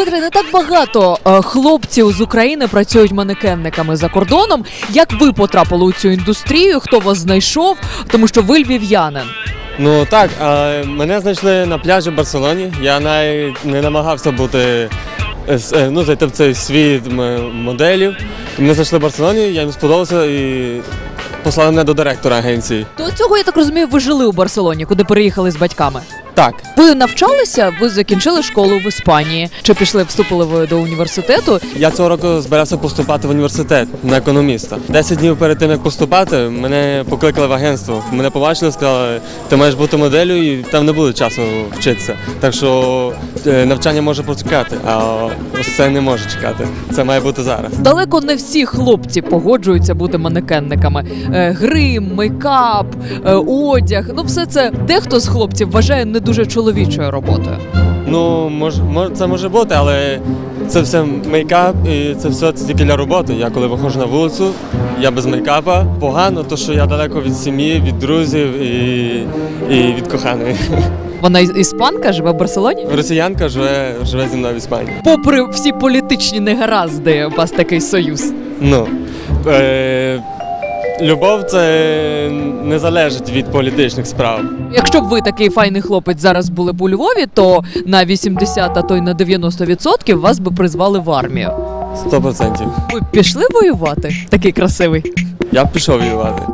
Дмитре, не так багато е, хлопців з України працюють манекенниками за кордоном. Як ви потрапили у цю індустрію? Хто вас знайшов? Тому що ви львів'янин. Ну так, а мене знайшли на пляжі в Барселоні. Я навіть не намагався бути е, е, ну, зайти в цей світ моделів. Мене знайшли в Барселоні, я їм сподобався і послали мене до директора агенції. До цього я так розумію, ви жили у Барселоні, куди переїхали з батьками. Так, Ви навчалися? Ви закінчили школу в Іспанії? Чи пішли вступили ви до університету? я цього року збирався поступати в університет на економіста. Десять днів перед тим, як поступати, мене покликали в агентство. Мене побачили, сказали, ти маєш бути моделлю і там не буде часу вчитися. Так що е, навчання може почекати, а ось це не може чекати. Це має бути зараз. Далеко не всі хлопці погоджуються бути манекенниками. Е, грим, мейкап, е, одяг. Ну, все це дехто з хлопців вважає не дуже чоловічою роботою. Ну, мож, мож, це може бути, але це все мейкап і це все це тільки для роботи. Я коли виходжу на вулицю, я без мейкапа. Погано, то що я далеко від сім'ї, від друзів і, і від коханої. Вона іс- іспанка, живе в Барселоні. Росіянка живе, живе зі мною в Іспанії. Попри всі політичні негаразди, у вас такий союз. Ну, е, любов це не залежить від політичних справ. Якщо б ви такий файний хлопець зараз були б у Львові, то на 80, а то й на 90% вас би призвали в армію. Сто процентів. Ви б пішли воювати? Такий красивий. Я б пішов воювати.